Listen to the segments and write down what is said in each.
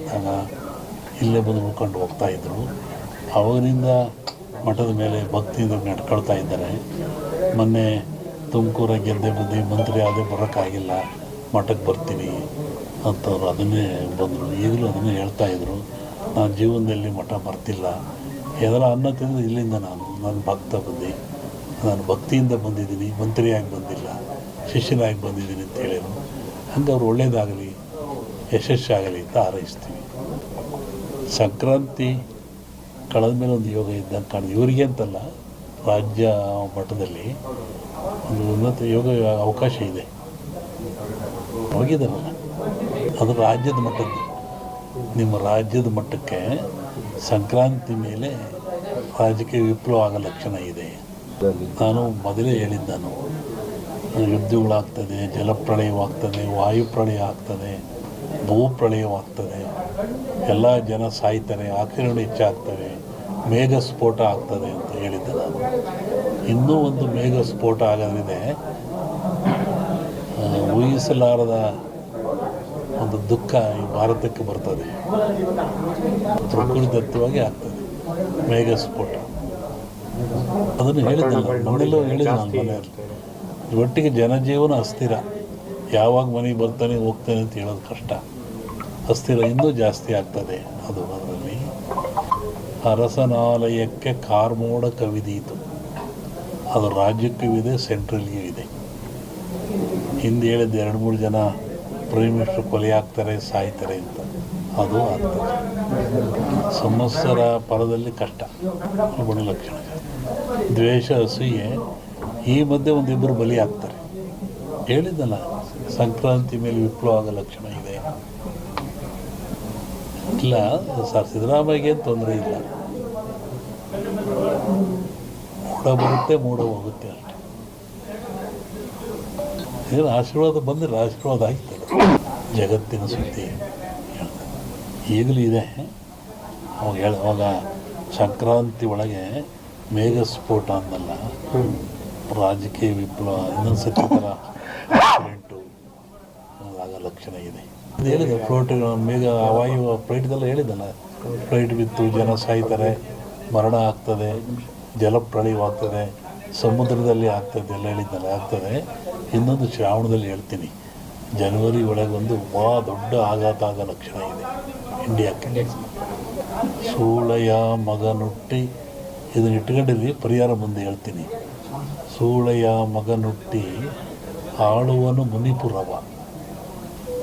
ಇದ್ದಾಗ ಇಲ್ಲೇ ಬಂದು ಉಳ್ಕೊಂಡು ಇದ್ದರು ಅವಾಗಿನಿಂದ ಮಠದ ಮೇಲೆ ಭಕ್ತಿಯಿಂದ ನಡ್ಕೊಳ್ತಾ ಇದ್ದಾರೆ. ಮೊನ್ನೆ ತುಮಕೂರ ಗೆದ್ದೆ ಬಂದು ಮಂತ್ರಿ ಆದೇ ಬರೋಕ್ಕಾಗಿಲ್ಲ, ಮಠಕ್ಕೆ ಬರ್ತೀನಿ ಅಂತವ್ರು ಅದನ್ನೇ ಬಂದರು. ಈಗಲೂ ಅದನ್ನೇ ಹೇಳ್ತಾ ಇದ್ದರು ನಾನು ಜೀವನದಲ್ಲಿ ಮಠ ಬರ್ತಿಲ್ಲ. ಎದರ ಅನ್ನ ತಿಂದು ಇಲ್ಲಿಂದ ನಾನು ನನ್ನ ಭಕ್ತ ಬಂದು. ನಾನು ಭಕ್ತಿಯಿಂದ ಬಂದಿದ್ದೀನಿ, ಮಂತ್ರಿಯಾಗಿ ಬಂದಿಲ್ಲ, ಶಿಷ್ಯನಾಗಿ ಬಂದಿದ್ದೀನಿ ಅಂತ ಹೇಳಿದರು. ಹಂಗೆ ಅವ್ರು ಒಳ್ಳೇದಾಗಲಿ ಯಶಸ್ಸಾಗಲಿ ಅಂತ ಹಾರೈಸ್ತೀವಿ ಸಂಕ್ರಾಂತಿ ಕಳೆದ ಮೇಲೆ ಒಂದು ಯೋಗ ಇದ್ದಂಗೆ ಕಾಣಿದೆ ಇವರಿಗೆ ಅಂತಲ್ಲ, ರಾಜ್ಯ ಮಟ್ಟದಲ್ಲಿ ಒಂದು ಉನ್ನತ ಯೋಗ ಅವಕಾಶ ಇದೆ. ಹೋಗಿದ್ದಾರಲ್ಲ? ಅದು ರಾಜ್ಯದ ಮಟ್ಟದ್ದು. ನಿಮ್ಮ ರಾಜ್ಯದ ಮಟ್ಟಕ್ಕೆ ಸಂಕ್ರಾಂತಿ ಮೇಲೆ ರಾಜಕೀಯ ವಿಪ್ಲವ ಆಗೋ ಲಕ್ಷಣ ಇದೆ. ನಾನು ಮೊದಲೇ ಹೇಳಿದ್ದಾನು ಯುದ್ಧಗಳಾಗ್ತದೆ, ಜಲಪ್ರಳಯವಾಗ್ತದೆ, ವಾಯುಪ್ರಳಯ ಆಗ್ತದೆ. ಭೂಪ್ರಳಯವಾಗ್ತದೆ ಎಲ್ಲ ಜನ ಸಾಯ್ತಾರೆ ಆಕ್ರಮಣ ಹೆಚ್ಚಾಗ್ತವೆ ಮೇಘ ಸ್ಫೋಟ ಆಗ್ತದೆ ಅಂತ ಹೇಳಿದ್ದೆ ನಾನು. ಇನ್ನೂ ಒಂದು ಮೇಘ ಸ್ಫೋಟ ಆಗೋದ್ರಿದೆ ಊಹಿಸಲಾರದ ಒಂದು ದುಃಖ ಈ ಭಾರತಕ್ಕೆ ಬರ್ತದೆ. ಪ್ರಕೃತಿದತ್ತವಾಗಿ ಆಗ್ತದೆ, ಮೇಘ ಸ್ಫೋಟ. ಅದನ್ನು ಹೇಳಿದ್ದಲ್ಲ ನೋಡಿಲ್ಲ ಹೇಳಿದೆ ನಾನು ಮನೆಯಲ್ಲಿ. ಒಟ್ಟಿಗೆ ಜನಜೀವನ ಅಸ್ಥಿರ. ಯಾವಾಗ ಮನೆಗೆ ಬರ್ತಾನೆ, ಹೋಗ್ತಾನೆ ಅಂತ ಹೇಳೋದು ಕಷ್ಟ. ಅಸ್ಥಿರ ಇನ್ನೂ ಜಾಸ್ತಿ ಆಗ್ತದೆ ಅದು ಅದರಲ್ಲಿ. ಅರಸನಾಲಯಕ್ಕೆ ಕಾರ್ಮೋಡ ಕವಿದೀತು. ಅದು ರಾಜ್ಯಕ್ಕೂ ಇದೆ ಸೆಂಟ್ರಲ್ಗೂ ಇದೆ ಹಿಂದೆ ಹೇಳಿದ್ದು ಎರಡು ಮೂರು ಜನ ಪ್ರೈಮ್ ಮಿನಿಸ್ಟರ್ ಕೊಲೆ ಆಗ್ತಾರೆ, ಸಾಯ್ತಾರೆ ಅಂತ. ಅದು ಆಗ್ತದೆ. ಸಮಸ್ಯರ ಪರದಲ್ಲಿ ಕಷ್ಟ. ಗುಣ ಲಕ್ಷಣ. ದ್ವೇಷ, ಅಸೂಯೆ, ಈ ಮಧ್ಯೆ ಒಂದಿಬ್ಬರು ಬಲಿ ಆಗ್ತಾರೆ. ಹೇಳಿದ್ದಲ್ಲ. ಸಂಕ್ರಾಂತಿ ಮೇಲೆ ವಿಪ್ಲವದ ಲಕ್ಷಣ ಇದೆ. ಇಲ್ಲ, ಸರ್ ಸಿದ್ದರಾಮಯ್ಯಗೆ ತೊಂದರೆ ಇಲ್ಲ. ಮೂಡ ಬರುತ್ತೆ, ಮೂಡ ಹೋಗುತ್ತೆ ಅಷ್ಟೆ ಏನು ಆಶೀರ್ವಾದ ಬಂದರೆ ಆಶೀರ್ವಾದ ಆಗ್ತದೆ. ಜಗತ್ತಿನ ಸುದ್ದಿ. ಈಗಲೂ ಇದೆ. ಅವಾಗ ಹೇಳ, ಅವಾಗ ಸಂಕ್ರಾಂತಿ ಒಳಗೆ ಮೇಘ ಸ್ಫೋಟ ಅಂದಲ್ಲ, ರಾಜಕೀಯ ವಿಪ್ಲವ ಇನ್ನೊಂದು ಸತಿ ಥರ ಲಕ್ಷಣ ಇದೆ. ಹೇಳಿದೆ ಫ್ಲೋಟ್ ಮೇಘ ವಾಯು ಫ್ಲೈಟ್ದೆಲ್ಲ ಹೇಳಿದ್ದಲ್ಲ ಫ್ಲೈಟ್ ಬಿತ್ತು, ಜನ ಸಾಯ್ತಾರೆ, ಮರಣ ಆಗ್ತದೆ ಜಲಪ್ರಳಯವಾಗ್ತದೆ ಸಮುದ್ರದಲ್ಲಿ ಆಗ್ತದೆ ಎಲ್ಲ ಹೇಳಿದ್ದಲ್ಲ, ಆಗ್ತದೆ. ಇನ್ನೊಂದು ಶ್ರಾವಣದಲ್ಲಿ ಹೇಳ್ತೀನಿ. ಜನವರಿ ಒಳಗೊಂದು ಭಾಳ ದೊಡ್ಡ ಆಘಾತ ಆಗೋ ಲಕ್ಷಣ ಇದೆ ಇಂಡಿಯಾಕ್ಕೆ ಸೂಳೆಯ ಮಗನುಟ್ಟಿ, ಇದನ್ನ ಇಟ್ಕೊಂಡಿರಿ, ಪರಿಹಾರ ಮುಂದೆ ಹೇಳ್ತೀನಿ. ಸೂಳೆಯ ಮಗನುಟ್ಟಿ ಆಳುವನು ಮುನಿಪುರವ.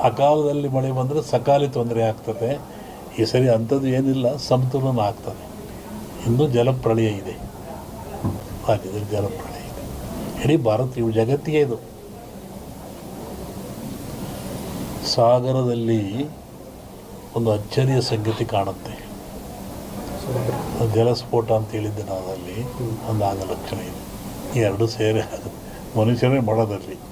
ಅಕಾಲದಲ್ಲಿ ಮಳೆ ಬಂದರೆ ಸಕಾಲಿ ತೊಂದರೆ ಆಗ್ತದೆ. ಈ ಸರಿ ಅಂಥದ್ದು ಏನಿಲ್ಲ, ಸಮತೋಲನ ಆಗ್ತದೆ. ಇನ್ನೂ ಜಲಪ್ರಳಯ ಇದೆ. ರಾಜ್ಯದಲ್ಲಿ ಜಲಪ್ರಳಯ ಇದೆ. ಇಡೀ ಭಾರತ ಇವು ಜಗತ್ತಿಗೆ ಇದು. ಸಾಗರದಲ್ಲಿ ಒಂದು ಅಚ್ಚರಿಯ ಸಂಗತಿ ಕಾಣುತ್ತೆ. ಜಲಸ್ಫೋಟ ಅಂತ ಹೇಳಿದ್ದೆ ನಾನು ಒಂದು ಆಗ ಲಕ್ಷಣ ಇದೆ. ಎರಡು ಸೇರಿ ಮನುಷ್ಯರೇ ಮಾಡೋದಲ್ಲಿ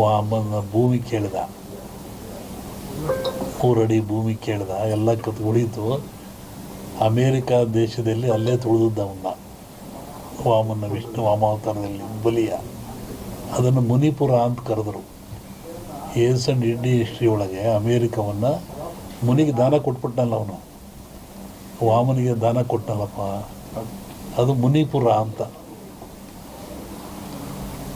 ವಾಮನ ಭೂಮಿ ಕೇಳಿದ. ಮೂರಡಿ ಭೂಮಿ ಕೇಳಿದ, ಎಲ್ಲ ಕತ್ ಉಳಿತು. ಅಮೇರಿಕಾ ದೇಶದಲ್ಲಿ ಅಲ್ಲೇ ತುಳಿದಿದ್ದ ಅವನ್ನ ವಾಮನ ವಿಷ್ಣು ವಾಮಾವತಾರದಲ್ಲಿ ಬಲಿಯ. ಅದನ್ನು ಮುನಿಪುರ ಅಂತ ಕರೆದರು. ಏಸ್ ಅಂಡ್ ಇಂಡಿ ಹಿಸ್ಟ್ರಿ ಒಳಗೆ ಅಮೇರಿಕವನ್ನು ಮುನಿಗೆ ದಾನ ಕೊಟ್ಬಿಟ್ಟನಲ್ಲ ಅವನು. ವಾಮನಿಗೆ ದಾನ ಕೊಟ್ಟನಲ್ಲಪ್ಪ ಅದು ಮುನಿಪುರ ಅಂತ.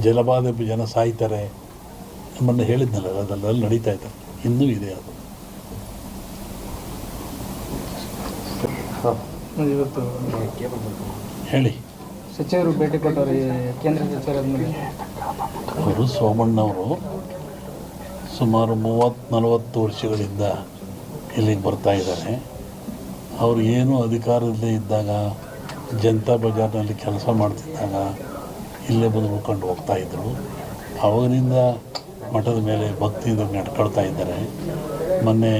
ಜಲಬಾಧೆ ಜನ ಸಾಯ್ತಾರೆ ನಮ್ಮನ್ನು ಹೇಳಿದ್ನಲ್ಲ ಅದರಲ್ಲಿ ನಡೀತಾ ಇದ್ದಾರೆ ಇನ್ನೂ ಇದೆ ಅದು. ಇವತ್ತು ಹೇಳಿ. ಸಚಿವರು ಭೇಟಿ ಕೊಟ್ಟವರು ಕೇಂದ್ರ ಸಚಿವರಾದ್ಮೇಲೆ ಅವರು ಸೋಮಣ್ಣವರು ಸುಮಾರು ಮೂವತ್ತು ನಲವತ್ತು ವರ್ಷಗಳಿಂದ ಇಲ್ಲಿಗೆ ಬರ್ತಾ ಇದ್ದಾರೆ. ಅವರು ಏನು ಅಧಿಕಾರದಲ್ಲೇ ಇದ್ದಾಗ ಜನತಾ ಬಜಾರ್ನಲ್ಲಿ ಕೆಲಸ ಮಾಡ್ತಿದ್ದಾಗ ಇಲ್ಲೇ ಬಂದು ಉಳ್ಕೊಂಡು ಹೋಗ್ತಾ ಇದ್ದರು ಅವಾಗಿನಿಂದ ಮಠದ ಮೇಲೆ ಭಕ್ತಿಯಿಂದ ನಡ್ಕೊಳ್ತಾ ಇದ್ದಾರೆ. ಮೊನ್ನೆ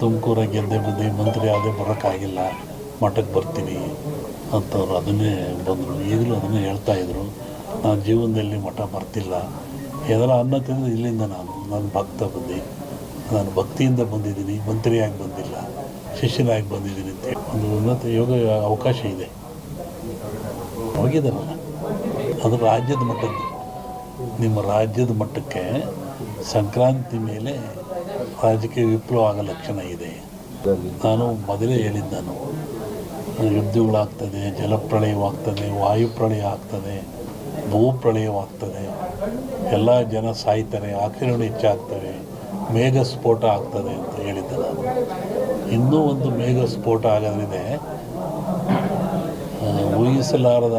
ತುಮಕೂರಾಗ ಗೆದ್ದೆ ಬಂದು ಮಂತ್ರಿ ಆದೇ ಬರೋಕ್ಕಾಗಿಲ್ಲ, ಮಠಕ್ಕೆ ಬರ್ತೀನಿ ಅಂತವ್ರು ಅದನ್ನೇ ಬಂದರು. ಈಗಲೂ ಅದನ್ನೇ ಹೇಳ್ತಾ ಇದ್ದರು ನಾನು ಜೀವನದಲ್ಲಿ ಮಠ ಬರ್ತಿಲ್ಲ. ಎದರ ಅನ್ನ ತಿಂದು ಇಲ್ಲಿಂದ ನಾನು ನಾನು ಭಕ್ತ ಬಂದು. ನಾನು ಭಕ್ತಿಯಿಂದ ಬಂದಿದ್ದೀನಿ, ಮಂತ್ರಿಯಾಗಿ ಬಂದಿಲ್ಲ, ಶಿಷ್ಯನಾಗಿ ಬಂದಿದ್ದೀನಿ ಅಂತ ಒಂದು ಉನ್ನತ ಯೋಗ ಅವಕಾಶ ಇದೆ. ಹೋಗಿದ್ದಾನಲ್ಲ ಅದು ರಾಜ್ಯದ ಮಟ್ಟದ್ದು. ನಿಮ್ಮ ರಾಜ್ಯದ ಮಟ್ಟಕ್ಕೆ ಸಂಕ್ರಾಂತಿ ಮೇಲೆ ರಾಜಕೀಯ ವಿಪ್ಲವ ಆಗೋ ಲಕ್ಷಣ ಇದೆ. ನಾನು ಮೊದಲೇ ಹೇಳಿದ್ದಾನು ಯುದ್ಧಗಳಾಗ್ತದೆ ಜಲಪ್ರಳಯವಾಗ್ತದೆ, ವಾಯುಪ್ರಳಯ ಆಗ್ತದೆ, ಭೂಪ್ರಳಯವಾಗ್ತದೆ. ಎಲ್ಲ ಜನ ಸಾಯ್ತಾರೆ ಆಕ್ರಮಣ ಹೆಚ್ಚಾಗ್ತವೆ ಮೇಘ ಸ್ಫೋಟ ಆಗ್ತದೆ ಅಂತ ಹೇಳಿದ್ದೆ ನಾನು. ಇನ್ನೂ ಒಂದು ಮೇಘ ಸ್ಫೋಟ ಆಗೋದ್ರಿದೆ ಊಹಿಸಲಾರದ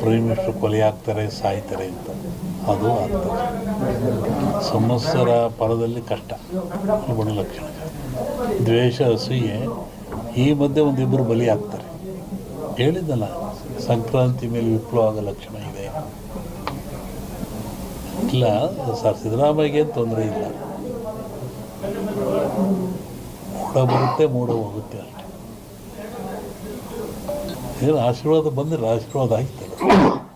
ಪ್ರೈಮ್ ಕೊಲೆ ಆಗ್ತಾರೆ ಸಾಯ್ತಾರೆ ಅಂತ. ಅದು ಆಗ್ತದೆ ಸಮಸ್ಯರ ಪರದಲ್ಲಿ ಕಷ್ಟ. ಗುಣಲಕ್ಷಣ ದ್ವೇಷ, ಅಸೂಯೆ, ಈ ಮಧ್ಯೆ ಒಂದಿಬ್ಬರು ಬಲಿ ಆಗ್ತಾರೆ. ಹೇಳಿದ್ದಲ್ಲ, ಸಂಕ್ರಾಂತಿ ಮೇಲೆ ವಿಪ್ಲವ ಆಗೋ ಲಕ್ಷಣ ಇದೆ. ಇಲ್ಲ, ಸರ್, ಸಿದ್ದರಾಮಯ್ಯಗೆ ತೊಂದರೆ ಇಲ್ಲ. ಮೂಡ ಬರುತ್ತೆ, ಮೂಡ ಹೋಗುತ್ತೆ ಅಷ್ಟೇ. ಏನು ಆಶೀರ್ವಾದ ಬಂದರೆ ಆಶೀರ್ವಾದ ಆಗ್ತದೆ Toma!